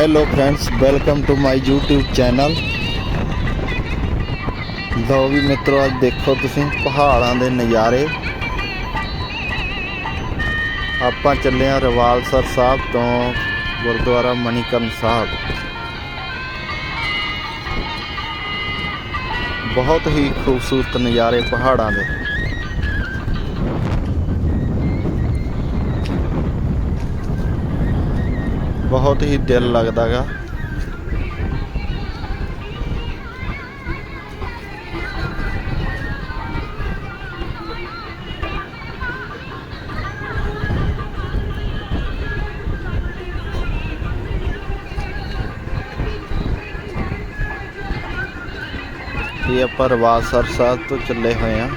Hello friends welcome to my YouTube channel ਲਓ ਵੀ ਮਿੱਤਰੋ, ਅੱਜ ਦੇਖੋ ਤੁਸੀਂ ਪਹਾੜਾਂ ਦੇ ਨਜ਼ਾਰੇ। ਆਪਾਂ ਚੱਲੇ ਆ ਰਵਾਲਸਰ ਸਾਹਿਬ ਤੋਂ ਗੁਰਦੁਆਰਾ ਮਣੀਕਰਨ ਸਾਹਿਬ। ਬਹੁਤ ਹੀ ਖੂਬਸੂਰਤ ਨਜ਼ਾਰੇ ਪਹਾੜਾਂ ਦੇ। ਬਹੁਤ ਹੀ ਦਿਲ ਲੱਗਦਾਗਾ। ਇਹ ਆਪਾਂ ਰਵਾਸਰ ਸਾਹਿਬ ਤੋਂ ਚੱਲੇ ਹੋਏ ਆ।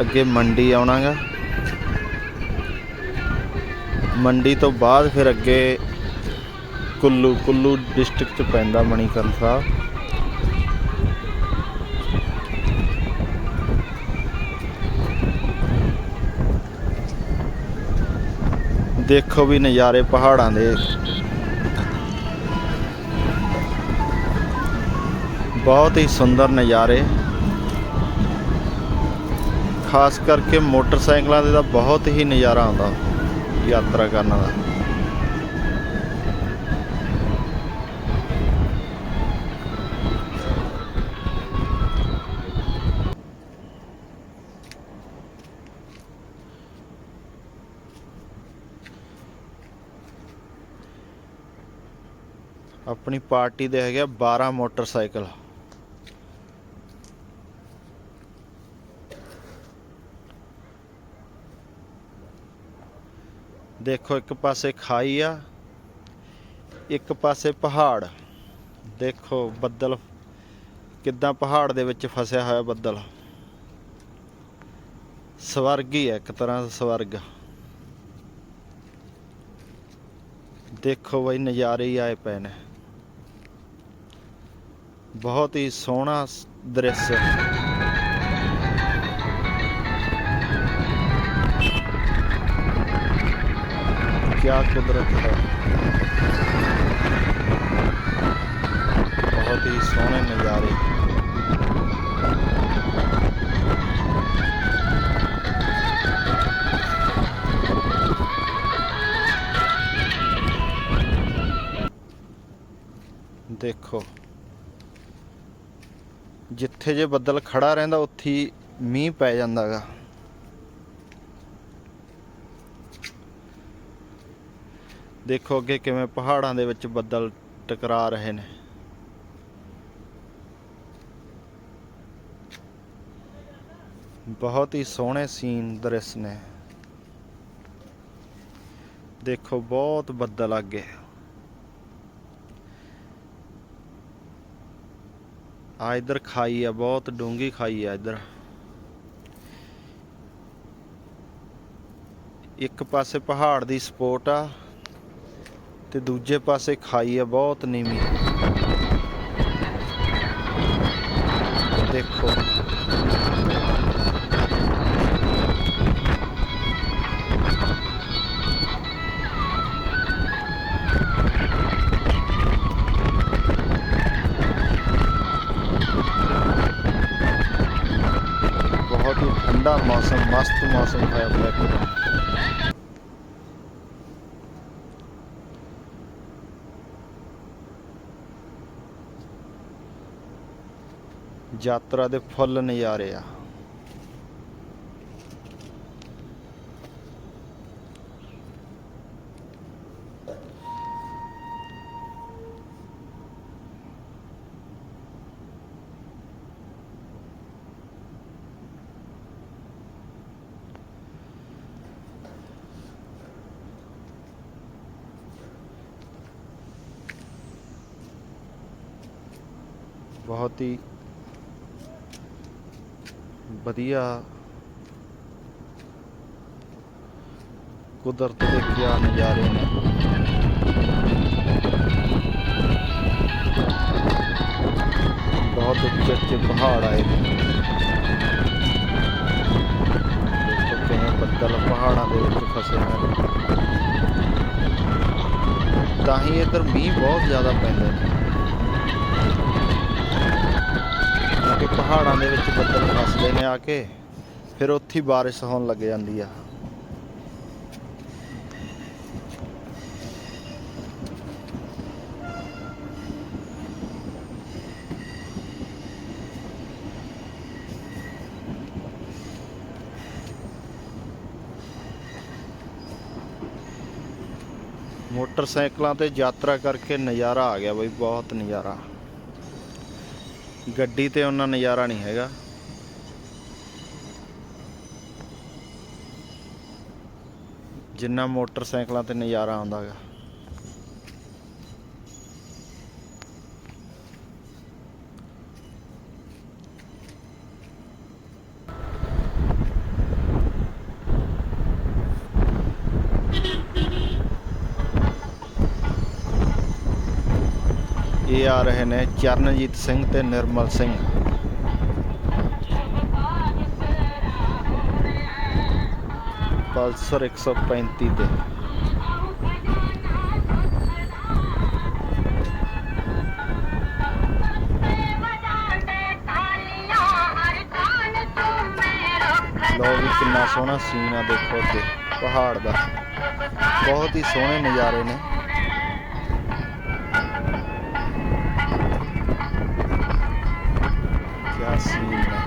ਅੱਗੇ ਮੰਡੀ ਆਉਣਾਗਾ। ਮੰਡੀ ਤੋਂ ਬਾਅਦ ਫਿਰ ਅੱਗੇ ਕੁੱਲੂ ਕੁੱਲੂ ਡਿਸਟ੍ਰਿਕਟ ਚ ਪੈਂਦਾ ਮਣੀਕਰਨ ਸਾਹਿਬ ਦੇਖੋ ਵੀ ਨਜ਼ਾਰੇ ਪਹਾੜਾਂ ਦੇ। ਬਹੁਤ ਹੀ ਸੁੰਦਰ ਨਜ਼ਾਰੇ। ਖਾਸ ਕਰਕੇ ਮੋਟਰਸਾਈਕਲਾਂ ਦੇ ਤਾਂ ਬਹੁਤ ਹੀ ਨਜ਼ਾਰਾ ਆਉਂਦਾ ਯਾਤਰਾ ਕਰਨ ਦਾ। ਆਪਣੀ ਪਾਰਟੀ ਦੇ ਹੈਗੇ ਆ 12 ਮੋਟਰਸਾਈਕਲ। ਦੇਖੋ, ਇੱਕ ਪਾਸੇ ਖਾਈ ਆ, ਇੱਕ ਪਾਸੇ ਪਹਾੜ। ਦੇਖੋ ਬੱਦਲ, ਕਿੱਦਾਂ ਪਹਾੜ ਦੇ ਵਿੱਚ ਫਸਿਆ ਹੋਇਆ ਬੱਦਲ। ਸਵਰਗ ਹੀ ਹੈ ਇੱਕ ਤਰ੍ਹਾਂ ਦਾ ਸਵਰਗ। ਦੇਖੋ ਬਈ ਨਜ਼ਾਰੇ ਹੀ ਆਏ ਪਏ ਨੇ। ਬਹੁਤ ਹੀ ਸੋਹਣਾ ਦ੍ਰਿਸ਼। ਕਿਆ ਕੁਦਰਤ ਹੈ। ਬਹੁਤ ਹੀ ਸੋਹਣੇ ਨਜ਼ਾਰੇ। ਦੇਖੋ। ਜਿੱਥੇ ਜੇ ਬੱਦਲ ਖੜਾ ਰਹਿੰਦਾ, ਉੱਥੇ ਮੀਂਹ ਪੈ ਜਾਂਦਾਗਾ। ਦੇਖੋ ਅੱਗੇ ਕਿਵੇਂ ਪਹਾੜਾਂ ਦੇ ਵਿੱਚ ਬੱਦਲ ਟਕਰਾ ਰਹੇ ਨੇ। ਬਹੁਤ ਹੀ ਸੋਹਣੇ ਸੀਨ ਦ੍ਰਿਸ਼ ਨੇ। ਦੇਖੋ ਬਹੁਤ ਬੱਦਲ ਅੱਗੇ। ਆ ਇਧਰ ਖਾਈ ਆ, ਬਹੁਤ ਡੂੰਗੀ ਖਾਈ ਆ ਇਧਰ। ਇੱਕ ਪਾਸੇ ਪਹਾੜ ਦੀ ਸਪੋਰਟ ਆ ਤੇ ਦੂਜੇ ਪਾਸੇ ਖਾਈ ਆ, ਬਹੁਤ ਨੀਵੀਂ। ਦੇਖੋ। ਠੰਡਾ ਮੌਸਮ ਮਸਤ ਮੌਸਮ ਹੋਇਆ ਪਿਆ ਇੱਕਦਮ ਯਾਤਰਾ ਦੇ ਫੁੱਲ ਨਜ਼ਾਰੇ ਆ। ਬਹੁਤ ਹੀ ਵਧੀਆ ਕੁਦਰਤ ਦੇ ਕਿਆ ਨਜ਼ਾਰੇ ਨੇ ਬਹੁਤ ਉੱਚੇ ਉੱਚੇ ਪਹਾੜ ਆਏ ਨੇ ਦੇਖੋ ਕਿਵੇਂ ਬੱਦਲ ਪਹਾੜਾਂ ਦੇ ਵਿੱਚ ਫਸੇ ਹੋਏ ਨੇ ਤਾਂ ਹੀ ਇੱਧਰ ਮੀਂਹ ਬਹੁਤ ਜ਼ਿਆਦਾ ਪੈਂਦੇ ਨੇ ਕਿਉਂਕਿ ਪਹਾੜਾਂ ਦੇ ਵਿੱਚ ਬੱਦਲ ਫਸਦੇ ਨੇ ਆ ਕੇ, ਫਿਰ ਉੱਥੇ ਹੀ ਬਾਰਿਸ਼ ਹੋਣ ਲੱਗ ਜਾਂਦੀ ਆ। ਮੋਟਰਸਾਈਕਲਾਂ ਤੇ ਯਾਤਰਾ ਕਰਕੇ ਨਜ਼ਾਰਾ ਆ ਗਿਆ ਬਈ, ਬਹੁਤ ਨਜ਼ਾਰਾ। ਗੱਡੀ ਤੇ ਉਹਨਾਂ ਨਜ਼ਾਰਾ ਨਹੀਂ ਹੈਗਾ। ਜਿੰਨਾ ਮੋਟਰਸਾਈਕਲਾਂ ਤੇ ਨਜ਼ਾਰਾ ਆਉਂਦਾ ਹੈਗਾ। ਇਹ ਆ ਰਹੇ ਨੇ ਚਰਨਜੀਤ ਸਿੰਘ ਤੇ ਨਿਰਮਲ ਸਿੰਘ। ਪਲਸਰ 135 ਤੇ ਲੋ ਵੀ ਕਿੰਨਾ ਸੋਹਣਾ ਸੀਨ ਆ ਦੇਖੋ ਅੱਗੇ, ਪਹਾੜ ਦਾ। ਬਹੁਤ ਹੀ ਸੋਹਣੇ ਨਜ਼ਾਰੇ ਨੇ। see.